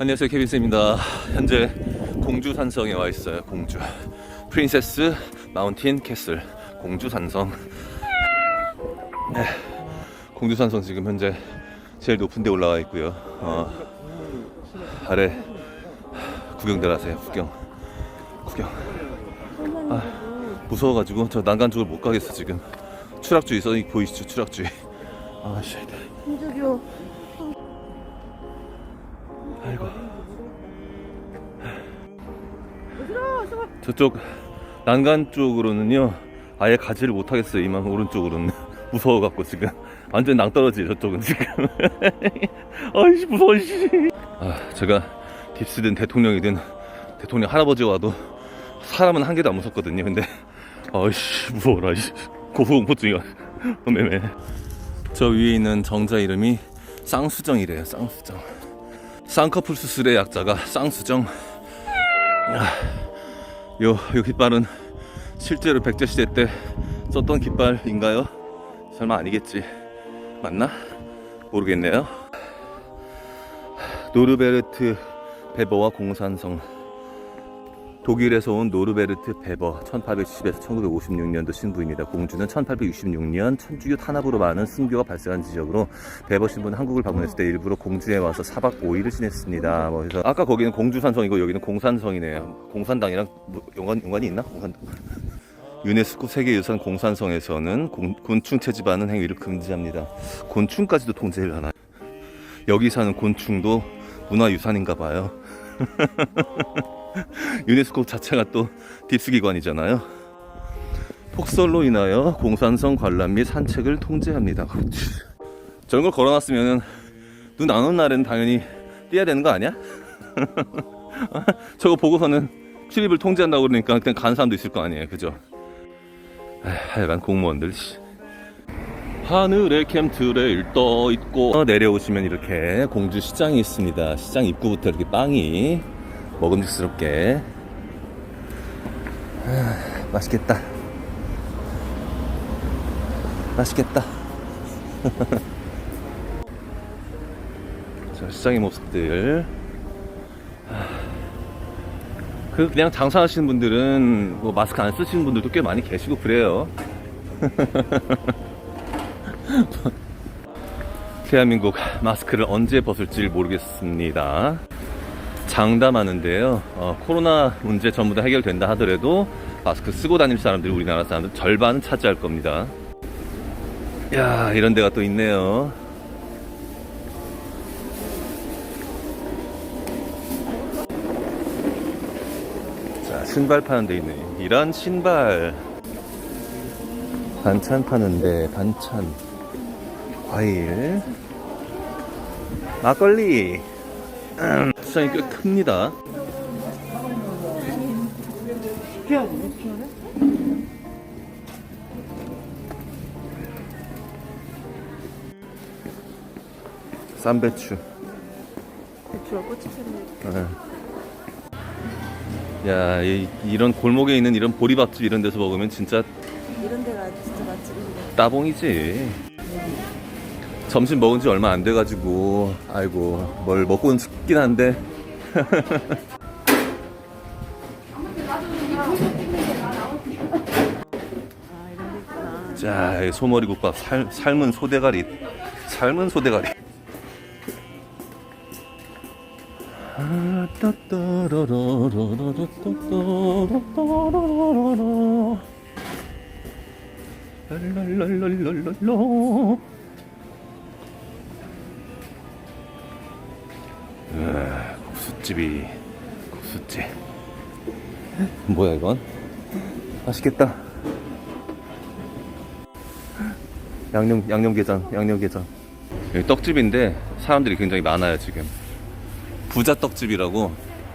안녕하세요 케빈스입니다. 현재 공주 산성에 와 있어요 공주. 프린세스 마운틴 캐슬 공주 산성. 네, 공주 산성 지금 현재 제일 높은 데 올라와 있고요. 어, 아래 구경들 하세요 구경. 구경. 아, 무서워가지고 저 난간 쪽을 못 가겠어 지금. 추락주의 써 보이시죠 추락주 아씨. 공주교. 저쪽 난간 쪽으로는요 아예 가지를 못하겠어요. 이만 오른쪽으로는. 무서워갖고 지금. 완전 낭떠러지 저쪽은 지금. 아이씨 무서워 씨. 아 제가 딥스든 대통령이든 대통령 할아버지와도 사람은 한 개도 안 무섭거든요 근데. 아이씨 무서워라 고소공포증이야 매매. 저 위에 있는 정자 이름이 쌍수정이래요 쌍수정. 쌍꺼풀 수술의 약자가 쌍수정. 아. 요, 요 깃발은 실제로 백제 시대 때 썼던 깃발인가요? 설마 아니겠지. 맞나? 모르겠네요. 노르베르트 베버와 공산성 독일에서 온 노르베르트 베버 1870에서 1956년도 신부입니다. 공주는 1866년 천주교 탄압으로 많은 승교가 발생한 지역으로 베버 신부는 한국을 방문했을 때 일부러 공주에 와서 4박 5일을 지냈습니다. 뭐 그래서 아까 거기는 공주산성이고 여기는 공산성이네요. 공산당이랑 뭐 연관, 연관이 있나? 공산당. 유네스코 세계유산 공산성에서는 공, 곤충 채집하는 행위를 금지합니다. 곤충까지도 통제를 하나요? 여기 사는 곤충도 문화유산인가 봐요. 유네스코 자체가 또 딥스기관이잖아요. 폭설로 인하여 공산성 관람 및 산책을 통제합니다. 저런 걸 걸어놨으면 눈안 오는 날에는 당연히 뛰어야 되는 거 아니야? 저거 보고서는 출입을 통제한다고 그러니까 그냥 가는 사람도 있을 거 아니에요. 그죠? 아, 하여간 공무원들. 하늘에 캠트레일 떠 있고 어, 내려오시면 이렇게 공주 시장이 있습니다. 시장 입구부터 이렇게 빵이 먹음직스럽게. 아, 맛있겠다. 맛있겠다. 자, 시장의 모습들. 아, 그 그냥 장사하시는 분들은 뭐 마스크 안 쓰시는 분들도 꽤 많이 계시고 그래요. 대한민국 마스크를 언제 벗을지 모르겠습니다. 장담하는데요. 어, 코로나 문제 전부 다 해결된다 하더라도 마스크 쓰고 다닐 사람들이 우리나라 사람들 절반은 차지할 겁니다. 야 이런 데가 또 있네요. 자 신발 파는 데 있네. 이런 신발. 반찬 파는데 반찬. 과일. 막걸리. 음. 수장이 꽤 큽니다. 쌈 배추. 배추가 꽃이 네. 야, 이, 런 골목에 있는 이런 보리밭집 이런 데서 먹으면 진짜 이런 데가 진짜 맛집인데. 따봉이지. 점심 먹은 지 얼마 안 돼가지고 아이고 뭘 먹고는 싶긴 한데. 자 소머리국밥 살, 삶은 소대가리. 삶은 소대가리. 아, 랄랄랄랄랄랄라 으아, 국수집이 국수집 뭐야 이건? 맛있겠다 양념 양념게장 양념게장 여기 떡집인데 사람들이 굉장히 많아요 지금 부자 떡집이라고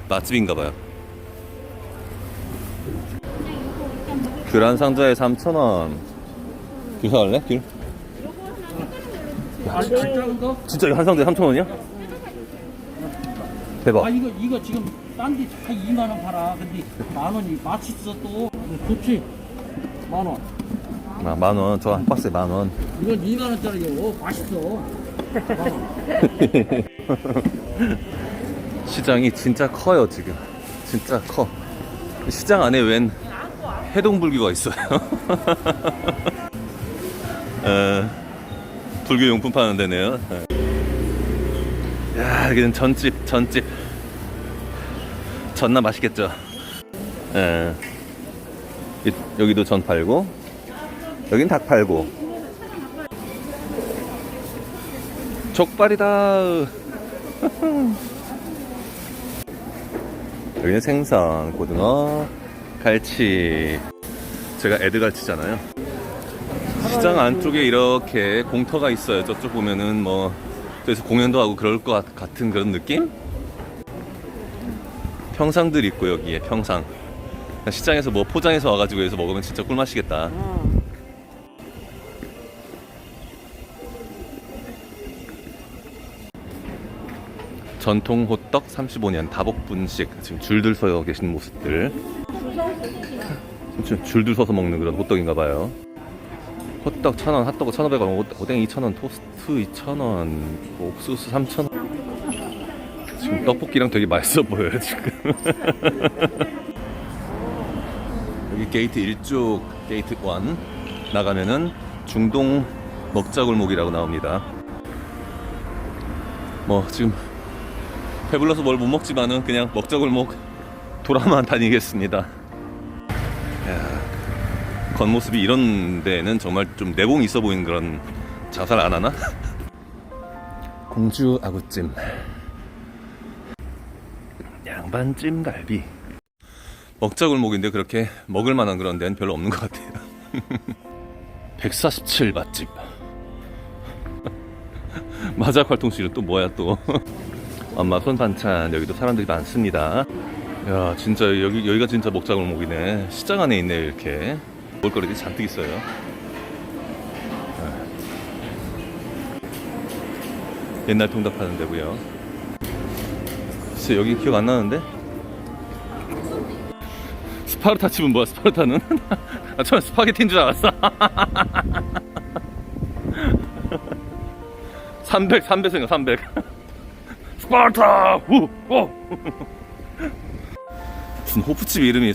맛집인가봐요 귤 한 상자에 3,000원 귤 사갈래? 귤? 아, 작은 거? 진짜 이거 한 상자에 3,000원이야? 대박 아 이거 이거 지금 딴 데 다 2만 원 팔아. 근데 만 원이 맛있어 또. 좋지. 만 원. 아, 만 원 저 한 박스에 만 원 이건 2만 원짜리요. 맛있어. 만 원. 시장이 진짜 커요 지금 진짜 커 시장 안에 웬 해동불교가 있어요 어, 불교 용품 파는 데네요 어. 야 여기는 전집 전집 전나 맛있겠죠 예. 이- 여기도 전 팔고 여긴 닭 팔고 족발이다 여기는 생선, 고등어, 갈치. 제가 애드갈치잖아요. 시장 안쪽에 이렇게 공터가 있어요. 저쪽 보면은 뭐, 그래서 공연도 하고 그럴 것 같- 같은 그런 느낌? 평상들 있고, 여기에 평상. 시장에서 뭐 포장해서 와가지고 해서 먹으면 진짜 꿀맛이겠다. 어. 전통 호떡 35년 다복분식 지금 줄들 서 계신 모습들 지금 줄들 서서 먹는 그런 호떡인가 봐요 호떡 1,000원, 핫도그 1,500원, 오뎅 2,000원, 토스트 2,000원, 옥수수 3,000원. 지금 떡볶이랑 되게 맛있어 보여요 지금. 여기 게이트 1쪽 게이트 1 나가면은 중동 먹자골목이라고 나옵니다. 뭐 지금 배불러서 뭘 못 먹지만은 그냥 먹자골목 돌아만 다니겠습니다. 야, 겉모습이 이런 데는 정말 좀 내공 있어 보이는 그런 자살 안 하나? 공주 아구찜 양반찜 갈비 먹자골목인데 그렇게 먹을 만한 그런 데는 별로 없는 것 같아요 147 맛집 마작 활동실은 또 뭐야 또 엄마 손 반찬 여기도 사람들이 많습니다. 야 진짜 여기 여기가 진짜 먹자골목이네. 시장 안에 있네 이렇게 먹을거리들이 잔뜩 있어요. 네. 옛날 통닭 파는 데고요. 글쎄 여기 기억 안 나는데? 스파르타 칩은 뭐야 스파르타는? 아 처음 스파게티인 줄 알았어. 300 300 생각 300. 스파르타! 우! 우! 무슨 호프집 이름이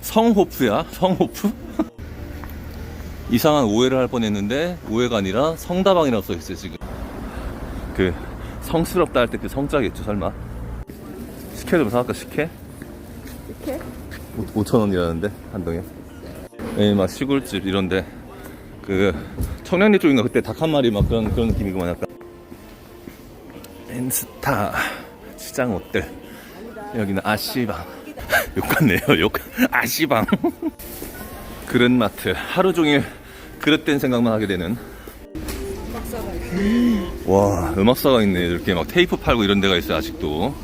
성호프야? 성호프? 이상한 오해를 할 뻔했는데 오해가 아니라 성다방이라고 써있어요 지금. 그 성스럽다 할 때 그 성자겠죠 설마? 식혜 좀 사갈까 식혜? 이렇게? 5천원이라는데 한 동에? 예, 막 시골집 이런데. 그 청량리 쪽인가? 그때 닭 한 마리 막 그런 그런 느낌이구만 약간. 엔스타 시장 옷들. 여기는 아시방. 욕 같네요 욕. 아시방. 그릇마트. 하루 종일 그릇된 생각만 하게 되는. 와 음악사가 있네. 이렇게 막 테이프 팔고 이런 데가 있어요 아직도